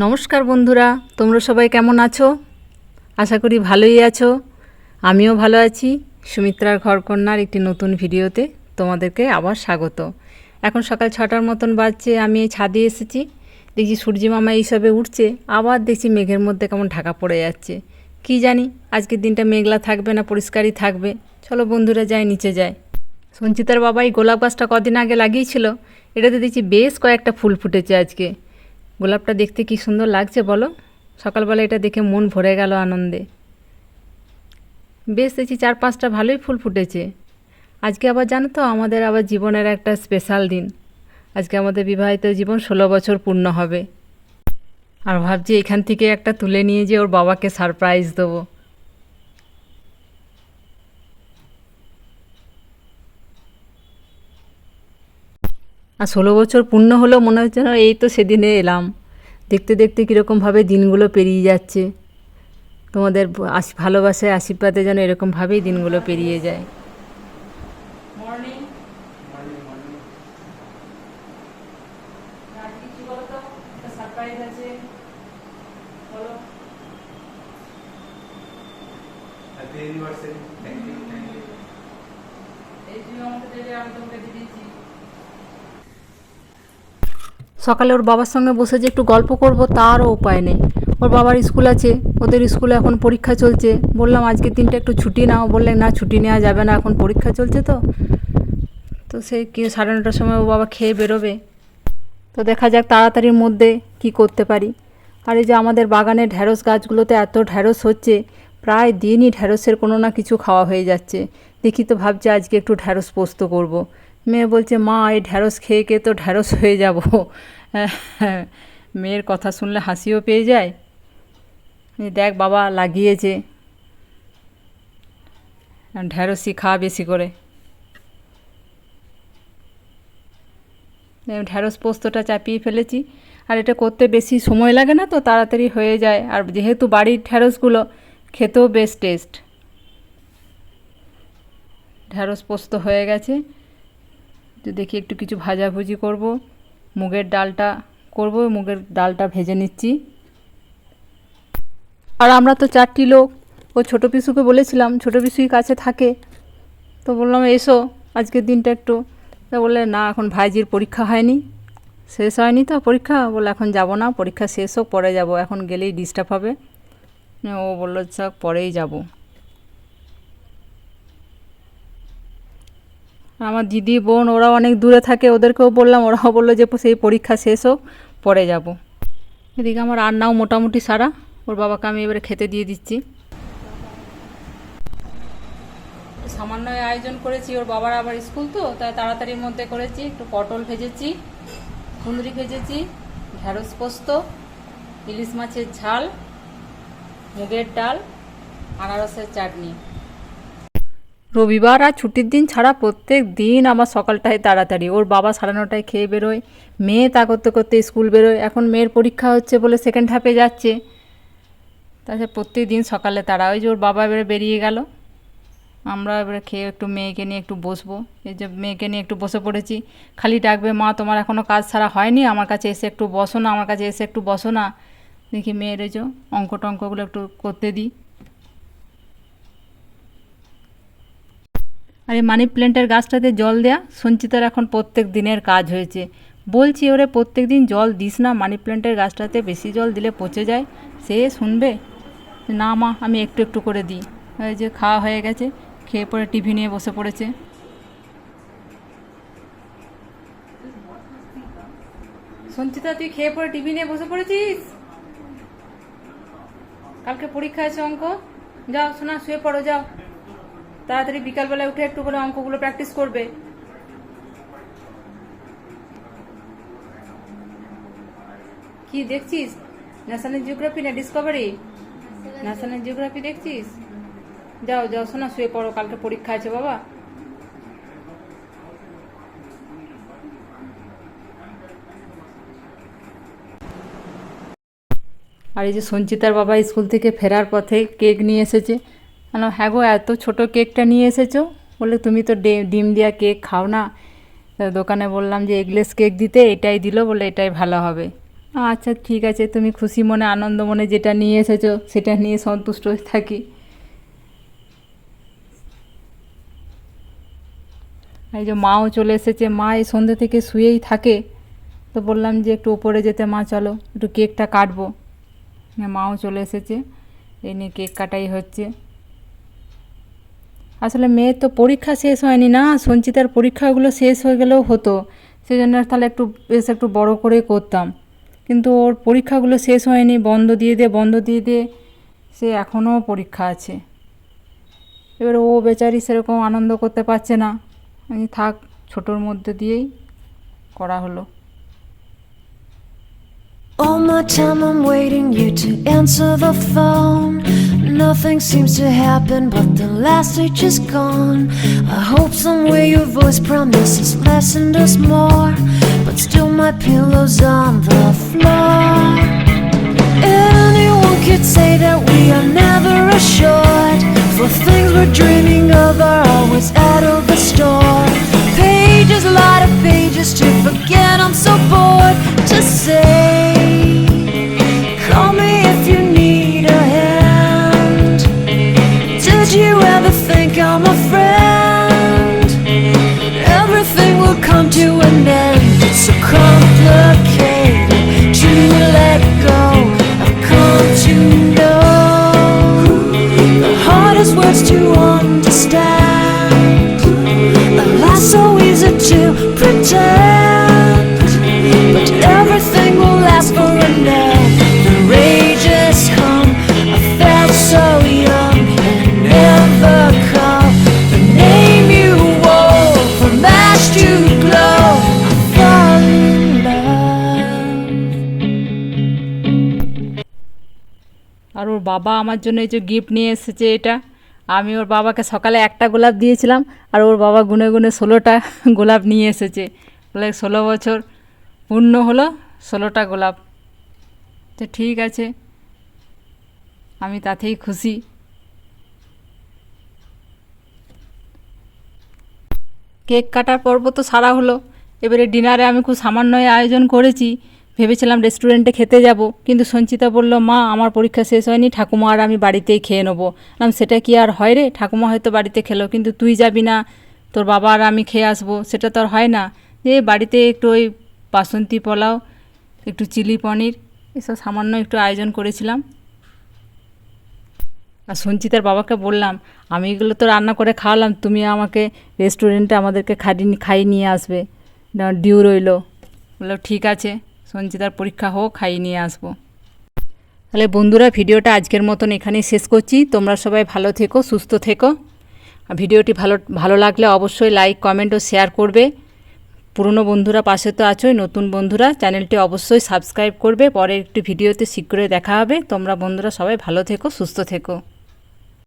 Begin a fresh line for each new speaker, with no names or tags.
নমস্কার বন্ধুরা, তোমরা সবাই কেমন আছো? আশা করি ভালোই আছো। আমিও ভালো আছি। সুমিত্রার ঘরকন্যার একটি নতুন ভিডিওতে তোমাদেরকে আবার স্বাগত। এখন সকাল ছটার মতন বাজছে, আমি এই ছাদে এসেছি। দেখছি সূর্যি মামা এইসবে উঠছে, আবার দেখছি মেঘের মধ্যে কেমন ঢাকা পড়ে যাচ্ছে। কি জানি, আজকের দিনটা মেঘলা থাকবে না, পরিষ্কারই থাকবে। চলো বন্ধুরা যাই, নিচে যায় সঞ্চিতার বাবা এই গোলাপ গাছটা কদিন আগে লাগিয়েছিল, এটাতে দেখছি বেশ কয়েকটা ফুল ফুটেছে আজকে। গোলাপটা দেখতে কি সুন্দর লাগছে বলো? সকালবেলা এটা দেখে মন ভরে গেল আনন্দে। বেশ, দেখছি চার পাঁচটা ভালোই ফুল ফুটেছে। আজকে আবার জানো তো, আমাদের আবার জীবনের একটা স্পেশাল দিন। আজকে আমাদের বিবাহিত জীবন ষোলো বছর পূর্ণ হবে। আর ভাবছি এখান থেকে একটা তুলে নিয়ে যে ওর বাবাকে সারপ্রাইজ দেবো। আর ষোলো বছর পূর্ণ হলো মনে হচ্ছে না এই তো সেদিনে এলাম। দেখতে দেখতে কীরকমভাবে দিনগুলো পেরিয়ে যাচ্ছে। তোমাদের আশি ভালোবাসায় আশীর্বাদে যেন এরকমভাবেই দিনগুলো পেরিয়ে যায়। মর্নিং সারপ্রাইজ আছে। বলো।
Happy anniversary thank you thank you
এই তুমি আমাকে আমি তোমাকে দিয়েছি সকালে ওর বাবার সঙ্গে বসে যে একটু গল্প করব, তারও উপায় নেই। ওর বাবার স্কুল আছে, ওদের স্কুলে এখন পরীক্ষা চলছে। বললাম আজকের দিনটা একটু ছুটি নাও। বললেন, না, ছুটি নেওয়া যাবে না, এখন পরীক্ষা চলছে তো। তো সেই কি, সাড়ে নটার সময় ও বাবা খেয়ে বেরোবে। তো দেখা যাক তাড়াতাড়ির মধ্যে কি করতে পারি। আর এই যে আমাদের বাগানের ঢ্যাঁড়স গাছগুলোতে এত ঢ্যাঁড়স হচ্ছে, প্রায় দিনই ঢ্যাঁড়সের কোনো না কিছু খাওয়া হয়ে যাচ্ছে। দেখি তো ভাবছি, আজকে একটু ঢ্যাঁড়স পোস্ত করব। মেয়ে বলছে, মা, এই ঢ্যাঁড়স খেয়ে খেয়ে তো ঢ্যাঁড়স হয়ে যাব? মেয়ের কথা শুনলে হাসিও পেয়ে যায়। দেখ বাবা, লাগিয়েছে। ঢ্যাঁড়সই খা বেশি করে। ঢ্যাঁড়স পোস্তটা চাপিয়ে ফেলেছি, আর এটা করতে বেশি সময় লাগে না তো, তাড়াতাড়ি হয়ে যায়। আর যেহেতু বাড়ির ঢ্যাঁড়সগুলো খেতেও বেশ টেস্ট ঢ্যাঁড়স পোস্ত হয়ে গেছে। তো দেখি একটু কিছু ভাজাভুজি করব। মুগের ডালটা করব, মুগের ডালটা ভেজে নিচ্ছি। আর আমরা তো চারটি লোক, ও ছোটো পিসুকে বলেছিলাম, ছোটো পিসুই কাছে থাকে। তো বললাম, এসো, আজকের দিনটা একটু। তা বললে, না, এখন ভাইজির পরীক্ষা হয়নি। শেষ হয়নি তো পরীক্ষা? বলে এখন যাব না, পরীক্ষা শেষ হোক, পরে যাব, এখন গেলেই ডিস্টার্ব হবে। ও বলল, যাক, পরেই যাব। আমার দিদি, বোন, ওরা অনেক দূরে থাকে, ওদেরকেও বললাম, ওরাও বলল যে সেই পরীক্ষা শেষ হোক, পরে যাব। এদিকে আমার রান্নাও মোটামুটি সারা, ওর বাবাকে আমি এবারে খেতে দিয়ে দিচ্ছি। সামান্য আয়োজন করেছি, ওর বাবার আবার স্কুল তো, তাই তাড়াতাড়ির মধ্যে করেছি, একটু পটল ভেজেছি কুঁদরি ভেজেছি ঢ্যাঁড়স পোস্ত, ইলিশ মাছের ঝাল, মুগের ডাল, আনারসের চাটনি। রবিবার আর ছুটির দিন ছাড়া প্রত্যেক দিন আমার সকালটায় তাড়াতাড়ি। ওর বাবা সাড়ে নটায় খেয়ে বেরোয়, মেয়ে তা করতে করতে স্কুল বেরোয়। এখন মেয়ের পরীক্ষা হচ্ছে বলে সেকেন্ড হাফে যাচ্ছে। তাছাড়া প্রত্যেক দিন সকালে তারা ওই যে ওর বাবা এবারে বেরিয়ে গেল। আমরা এবারে খেয়ে একটু মেয়েকে নিয়ে একটু বসবো। এই যে মেয়েকে নিয়ে একটু বসে পড়েছি। খালি ডাকবে, মা, তোমার এখনও কাজ ছাড়া হয়নি? আমার কাছে এসে একটু বসো না, আমার কাছে এসে একটু বসো না। দেখি মেয়ের এই যে অঙ্ক টঙ্কগুলো একটু করতে দিই। আর এই মানি প্ল্যান্টের গাছটাতে জল দেয়া, সঞ্চিতার এখন প্রত্যেক দিনের কাজ হয়েছে। বলছি, ওরে, প্রত্যেক দিন জল দিস না, মানি প্ল্যান্টের গাছটাতে বেশি জল দিলে পচে যায়। সে শুনবে? না মা, আমি একটু একটু করে দিই। এই যে, খাওয়া হয়ে গেছে, খেয়ে পরে টিভি নিয়ে বসে পড়েছে। সঞ্চিতা, তুই খেয়ে পরে টিভি নিয়ে বসে পড়েছিস? কালকে পরীক্ষা আছে অঙ্ক। যাও শোনা শুয়ে পড়ো, যাও। তাড়াতাড়ি বিকালবেলায় উঠে একটু করে অঙ্কগুলো প্র্যাকটিস করবে। কি দেখছিস? ন্যাশনাল জিওগ্রাফি না ডিসকভারি ন্যাশনাল জিওগ্রাফি দেখছিস? যাও যাও, শোনা, শুয়ে পড়ো, কালকে পরীক্ষা আছে বাবা। আর এই যে সঞ্চিতার বাবা স্কুল থেকে ফেরার পথে কেক নিয়ে এসেছে। বললাম হ্যাঁ গো, এত ছোট কেকটা নিয়ে এসেছ? বলে তুমি তো ডিম দেওয়া কেক খাও না। দোকানে বললাম যে, এগলেস কেক দিতে। এটাই দিল বলে এটাই ভালো হবে। আচ্ছা ঠিক আছে, তুমি খুশি মনে, আনন্দ মনে যেটা নিয়ে এসেছ, সেটা নিয়ে সন্তুষ্ট হয়ে থাকি। এই যে মাও চলে এসেছে, মা এই সন্ধ্যে থেকে শুয়েই থাকে। তো বললাম যে, একটু ওপরে যেতে, মা, চলো, একটু কেকটা কাটবো। মাও চলে এসেছে এই নিয়ে কেক কাটাই হচ্ছে। আসলে মেয়ের তো পরীক্ষা শেষ হয়নি না, সঞ্চিতার পরীক্ষাগুলো শেষ হয়ে গেলেও হতো। সেই জন্য তাহলে একটু, বেশ একটু বড় করে করতাম। কিন্তু ওর পরীক্ষাগুলো শেষ হয়নি, বন্ধ দিয়ে দে বন্ধ দিয়ে দে সে এখনও পরীক্ষা আছে। এবার ও বেচারি সেরকম আনন্দ করতে পারছে না। আমি থাক, ছোটোর মধ্যে দিয়েই করা হলো।
All my time I'm waiting you to answer the phone. Nothing seems to happen, but the last stage is gone. I hope somewhere your voice promises less and us more. But still, my pillow's on the floor. Anyone could say that we are never assured. For things we're dreaming of are always out of the store. Pages, a lot of pages to forget. I'm so bored to say.
আর ওর বাবা আমার জন্য এই যে gift নিয়ে এসেছে এটা। আমি ওর বাবাকে সকালে একটা গোলাপ দিয়েছিলাম, আর ওর বাবা গুনে গুনে ষোলোটা গোলাপ নিয়ে এসেছে। বলে ষোলো বছর পূর্ণ হলো, ষোলোটা গোলাপ। তো ঠিক আছে, আমি তাতেই খুশি। কেক কাটার পর্ব তো সারা হলো। এবারে ডিনারে আমি খুব সামান্যই আয়োজন করেছি। ভেবেছিলাম রেস্টুরেন্টে খেতে যাব, কিন্তু সঞ্চিতা বলল, মা, আমার পরীক্ষা শেষ হয়নি, ঠাকুমা আর আমি বাড়িতেই খেয়ে নেব। নাম সেটা কি আর হয় রে? ঠাকুমা হয়তো বাড়িতে খেলো, কিন্তু তুই যাবি না। তোর বাবা আর আমি খেয়ে আসব, সেটা তো আর হয় না। যে বাড়িতে একটু ওই বাসন্তী পোলাও, একটু চিলি পনির, এসব সামান্য একটু আয়োজন করেছিলাম। আর সঞ্চিতার বাবাকে বললাম, আমি এগুলো তো রান্না করে খাওয়ালাম, তুমি আমাকে রেস্টুরেন্টে আমাদেরকে খাইয়ে খাইয়ে নিয়ে আসবে। ডিউ রইল। বলল, ঠিক আছে। সঞ্চিতার পরীক্ষা হোক খাইয়ে নিয়ে আসব। তাহলে বন্ধুরা, ভিডিওটা আজকের মতন এখানেই শেষ করছি। তোমরা সবাই ভালো থেকো, সুস্থ থেকো। ভিডিওটি ভালো ভালো লাগলে অবশ্যই লাইক, কমেন্ট ও শেয়ার করবে। পুরনো বন্ধুরা পাশে তো আছোই, নতুন বন্ধুরা, চ্যানেলটি অবশ্যই সাবস্ক্রাইব করবে। পরের একটি ভিডিওতে শীঘ্রই দেখা হবে। তোমরা বন্ধুরা সবাই ভালো থেকো, সুস্থ থেকো।